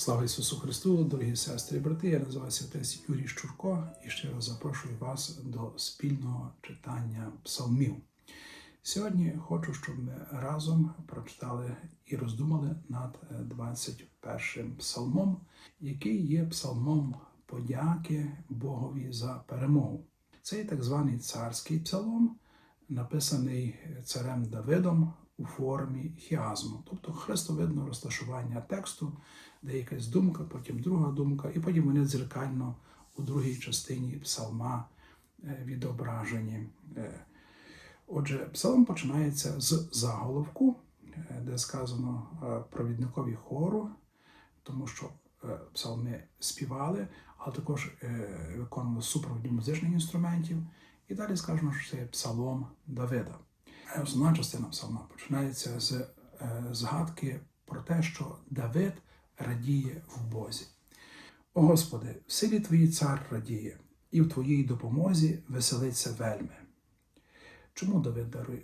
Слава Ісусу Христу, дорогі сестри і брати. Я називаюся отець Юрій Щурко і ще раз запрошую вас до спільного читання псалмів. Сьогодні хочу, щоб ми разом прочитали і роздумали над 21 псалмом, який є псалмом подяки Богові за перемогу. Цей так званий царський псалом, написаний царем Давидом у формі хіазму, тобто хрестовидне розташування тексту, де якась думка, потім друга думка, і потім вони дзеркально у другій частині псалма е, відображені. Е, Отже, псалом починається з заголовку, е, де сказано провідникові хору, тому що псалми співали, але також виконували супровідні музичних інструментів. І далі сказано, що це псалом Давида. Е, Основна частина псалма починається з е, згадки про те, що Давид радіє в Бозі. О Господи, в силі Твоїй цар радіє, і в Твоїй допомозі веселиться вельми. Чому Давид е,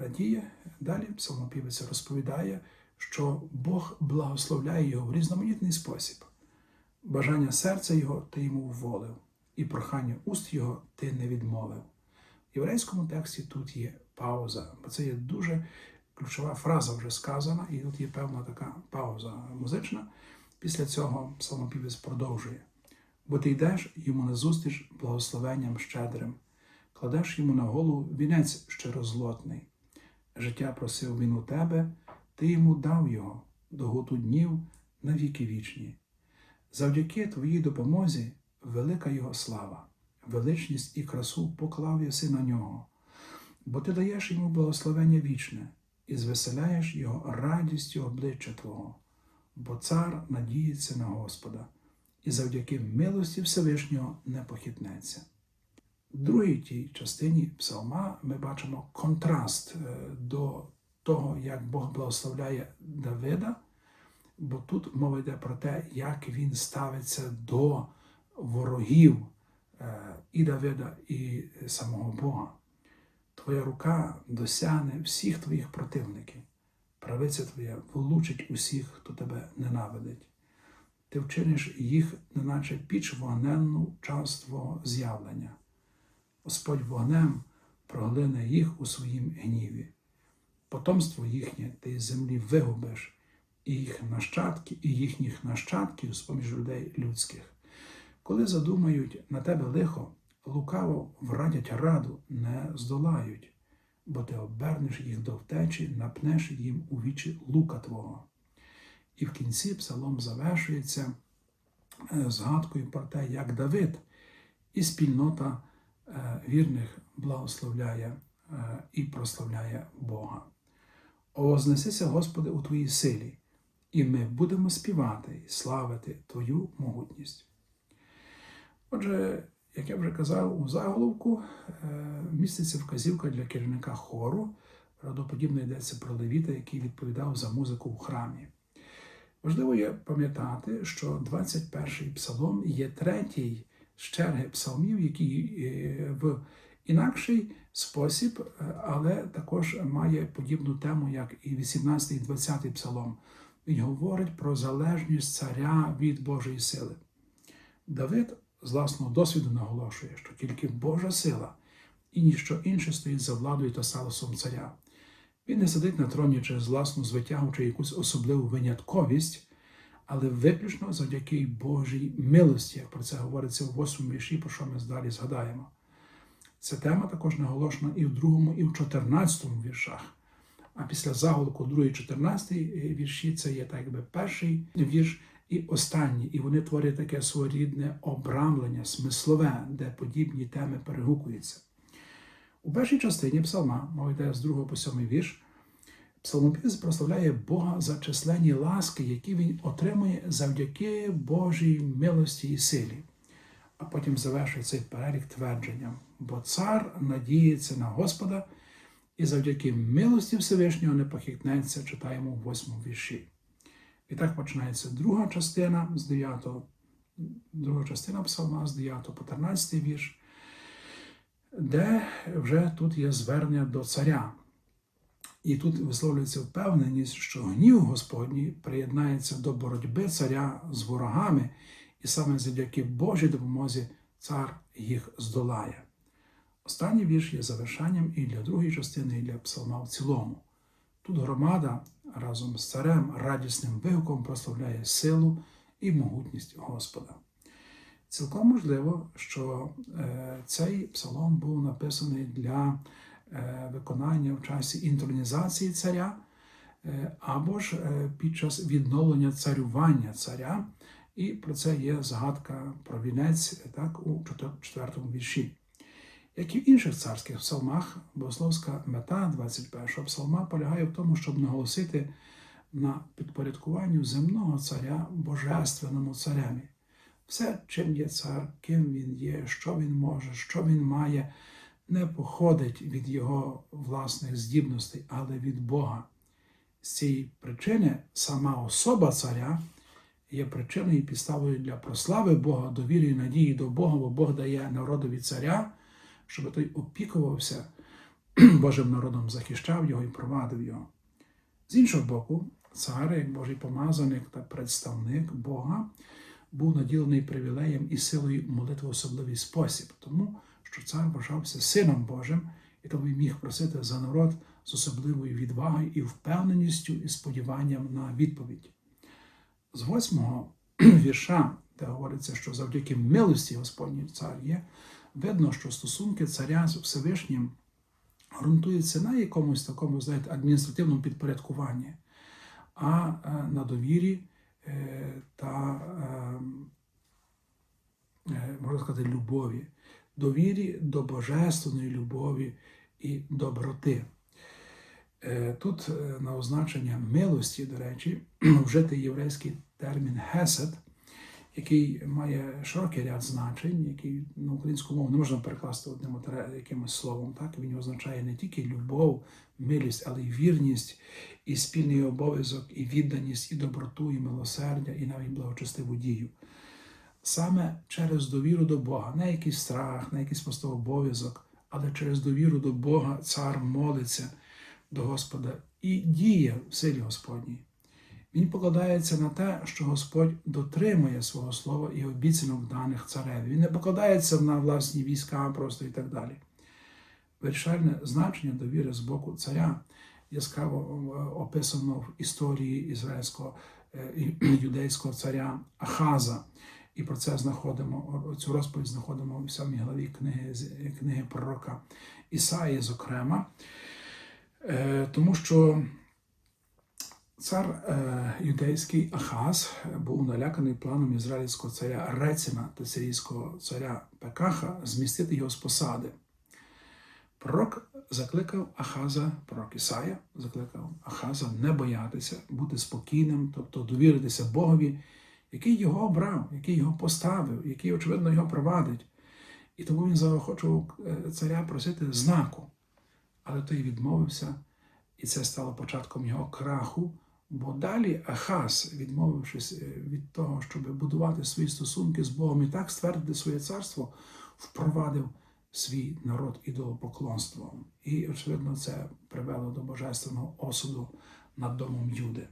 радіє? Далі псалмопівець розповідає, що Бог благословляє його в різноманітний спосіб. Бажання серця його ти йому вволив, і прохання уст його ти не відмовив. В єврейському тексті тут є пауза, бо це є дуже ключова фраза вже сказана, і тут є певна така пауза музична. Після цього псалмопівець продовжує. Бо ти йдеш йому назустріч благословенням щедрим, кладеш йому на голову вінець щирозлотний. Життя просив він у тебе, ти йому дав його до гуту днів на віки вічні. Завдяки твоїй допомозі велика його слава, величність і красу поклав єси на нього, бо ти даєш йому благословення вічне і звеселяєш його радістю обличчя Твого, бо цар надіється на Господа, і завдяки милості Всевишнього не похитнеться. В другій тій частині псалма ми бачимо контраст е, до того, як Бог благословляє Давида, бо тут мова йде про те, як він ставиться до ворогів і Давида, і самого Бога. Твоя рука досягне всіх твоїх противників, правиця твоя влучить усіх, хто тебе ненавидить. Ти вчиниш їх, неначе піч вогненну час з'явлення. Господь вогнем проглине їх у своїм гніві. Потомство їхнє ти з землі вигубиш, і їх нащадки, і їхніх нащадків з поміж людей людських. Коли задумають на тебе лихо, лукаво врадять раду, не здолають, бо ти обернеш їх до втечі, напнеш їм у вічі лука Твого. І в кінці псалом завершується е, згадкою про те, як Давид і спільнота е, вірних благословляє е, і прославляє Бога. О, вознесися, Господи, у Твоїй силі, і ми будемо співати і славити Твою могутність. Отже, як я вже казав, у заголовку е, міститься вказівка для керівника хору. Правдоподібно йдеться про левіта, який відповідав за музику у храмі. Важливо є пам'ятати, що 21-й псалом є третій з черги псалмів, який е, в інакший спосіб, е, але також має подібну тему, як і 18 і 20-й псалом. Він говорить про залежність царя від Божої сили. Давид з власного досвіду наголошує, що тільки Божа сила і ніщо інше стоїть за владою та салосом царя. Він не сидить на троні через власну звитягу чи якусь особливу винятковість, але виключно завдяки Божій милості, як про це говориться у 8 вірші, про що ми далі згадаємо. Ця тема також наголошена і в другому, і в 14 віршах. А після заголовку 2 і 14 вірші це є так якби перший вірш і останній. І вони творять таке своєрідне обрамлення, смислове, де подібні теми перегукуються. У першій частині псалма, мова йде з 2 по 7 вірш, псалмопівець прославляє Бога за численні ласки, які він отримує завдяки Божій милості і силі. А потім завершує цей перелік твердженням, бо цар надіється на Господа і завдяки милості Всевишнього не похитнеться, читаємо у восьмому вірші. І так починається друга частина з 9, друга частина псалма з 9 по 13 вірш, де вже тут є звернення до царя. І тут висловлюється впевненість, що гнів Господній приєднається до боротьби царя з ворогами, і саме завдяки Божій допомозі цар їх здолає. Останній вірш є завершенням і для другої частини, і для псалма в цілому. Тут громада разом з царем радісним вигуком прославляє силу і могутність Господа. Цілком можливо, що е, цей псалом був написаний для е, виконання в часі інтронізації царя, е, або ж під час відновлення царювання царя, і про це є згадка про вінець так, у четвертому вірші. Як і в інших царських псалмах, богословська мета 21-го псалма полягає в тому, щоб наголосити на підпорядкуванню земного царя божественному цареві. Все, чим є цар, ким він є, що він може, що він має, не походить від його власних здібностей, але від Бога. З цієї причини сама особа царя є причиною і підставою для прослави Бога, довіри і надії до Бога, бо Бог дає народові царя, щоб той опікувався Божим народом, захищав його і провадив його. З іншого боку, цар, як Божий помазаник та представник Бога, був наділений привілеєм і силою молитви в особливий спосіб, тому що цар вважався сином Божим і тому міг просити за народ з особливою відвагою і впевненістю і сподіванням на відповідь. З восьмого вірша, де говориться, що завдяки милості Господній цар є, видно, що стосунки царя з Всевишнім ґрунтуються на якомусь такому, знаєте, адміністративному підпорядкуванні, а е, на довірі е, та, е, можна сказати, любові, довірі до божественної любові і доброти. Тут на означення милості, до речі, вжитий єврейський термін гесед, який має широкий ряд значень, який на українську мову не можна перекласти одним якимось словом. Так він означає не тільки любов, милість, але й вірність, і спільний обов'язок, і відданість, і доброту, і милосердя, і навіть благочестиву дію. Саме через довіру до Бога, не якийсь страх, не якийсь просто обов'язок, але через довіру до Бога цар молиться до Господа і діє в силі Господній. Він покладається на те, що Господь дотримує свого слова і обіцянок даних цареві. Він не покладається на власні війська просто і так далі. Вирішальне значення довіри з боку царя яскраво описано в історії ізраїльського юдейського царя Ахаза. І про це знаходимо, цю розповідь знаходимо в сьомій главі книги книги пророка Ісаї, зокрема, тому що. Цар е, юдейський Ахаз був наляканий планом ізраїльського царя Реціна та сирійського царя Пекаха змістити його з посади. Пророк закликав Ахаза, пророк Ісая, закликав Ахаза не боятися, бути спокійним, тобто довіритися Богові, який його обрав, який його поставив, який, очевидно, його провадить. І тому він заохочував е, царя просити знаку. Але той відмовився, і це стало початком його краху. Бо далі Ахаз, відмовившись е, від того, щоб будувати свої стосунки з Богом і так ствердити своє царство, впровадив свій народ ідолопоклонством. І, очевидно, це привело до божественного осуду над домом Юди.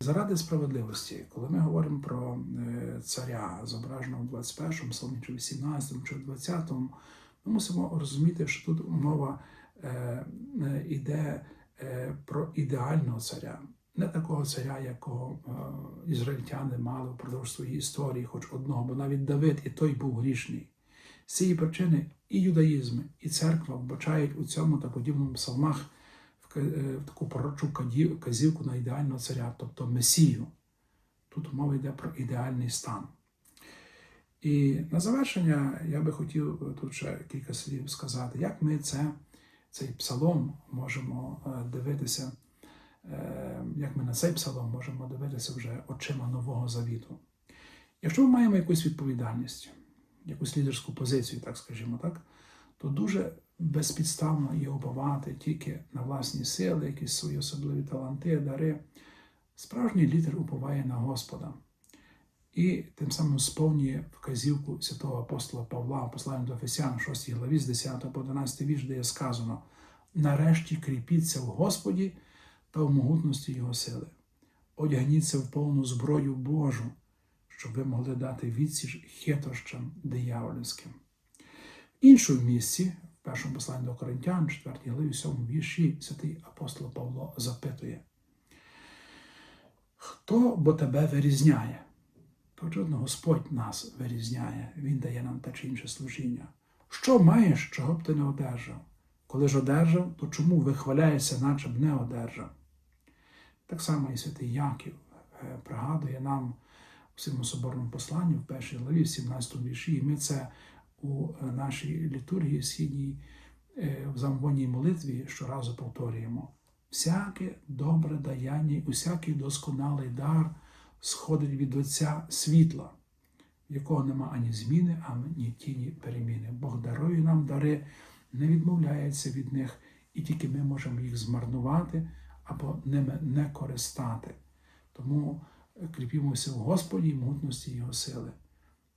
Заради справедливості, коли ми говоримо про е, царя, зображеного в 21 му псалмі, чи 18 чи 20, ми мусимо розуміти, що тут мова е, йде про ідеального царя не такого царя, якого е, ізраїльтяни мали впродовж своєї історії, хоч одного, бо навіть Давид і той був грішний. З цієї причини і юдаїзм, і церква вбачають у цьому та подібному псалмах в е, таку пророчу казівку на ідеального царя, тобто Месію. Тут мова йде про ідеальний стан. І на завершення я би хотів е, тут ще кілька слів сказати, як ми це, цей псалом можемо дивитися. Е, як ми на цей псалом можемо дивитися вже очима Нового Завіту. Якщо ми маємо якусь відповідальність, якусь лідерську позицію, так скажімо так, то дуже безпідставно є обувати тільки на власні сили, якісь свої особливі таланти, дари. Справжній лідер уповає на Господа і тим самим сповнює вказівку святого апостола Павла, послання до Ефесян, 6 главі з 10 по 11 вірш, де є сказано: Нарешті кріпіться в Господі та в могутності Його сили. Одягніться в повну зброю Божу, щоб ви могли дати відсіч хитрощам диявольським. В іншому місці, в першому посланні до Коринтян, 4 главі, 7 вірші, святий апостол Павло запитує: Хто бо тебе вирізняє? Очевидно, Господь нас вирізняє, Він дає нам те чи інше служіння. Що маєш, чого б ти не одержав? Коли ж одержав, то чому вихваляєшся, наче б не одержав? Так само і святий Яків е, пригадує нам у своєму соборному посланні в першій главі, в 17 вірші, і ми це у е, нашій літургії східній е, в замвонній молитві щоразу повторюємо. Всяке добре даяння, і усякий досконалий дар сходить від Отця світла, в якого нема ані зміни, ані тіні переміни. Бог дарує нам дари, не відмовляється від них, і тільки ми можемо їх змарнувати або ними не користати. Тому кріпімося в Господі і мутності Його сили.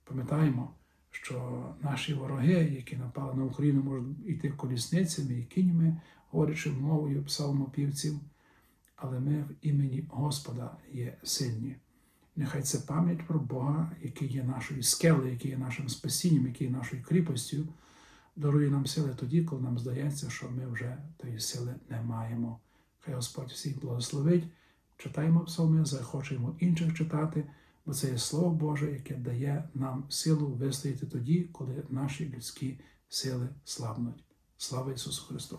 Пам'ятаємо, що наші вороги, які напали на Україну, можуть йти колісницями і кіньми, говорячи мовою псалмопівців, але ми в імені Господа є сильні. Нехай це пам'ять про Бога, який є нашою скелею, який є нашим спасінням, який є нашою кріпостю, дарує нам сили тоді, коли нам здається, що ми вже тої сили не маємо. Хай Господь всіх благословить. Читаємо псалми, захочемо інших читати, бо це є Слово Боже, яке дає нам силу вистояти тоді, коли наші людські сили слабнуть. Слава Ісусу Христу!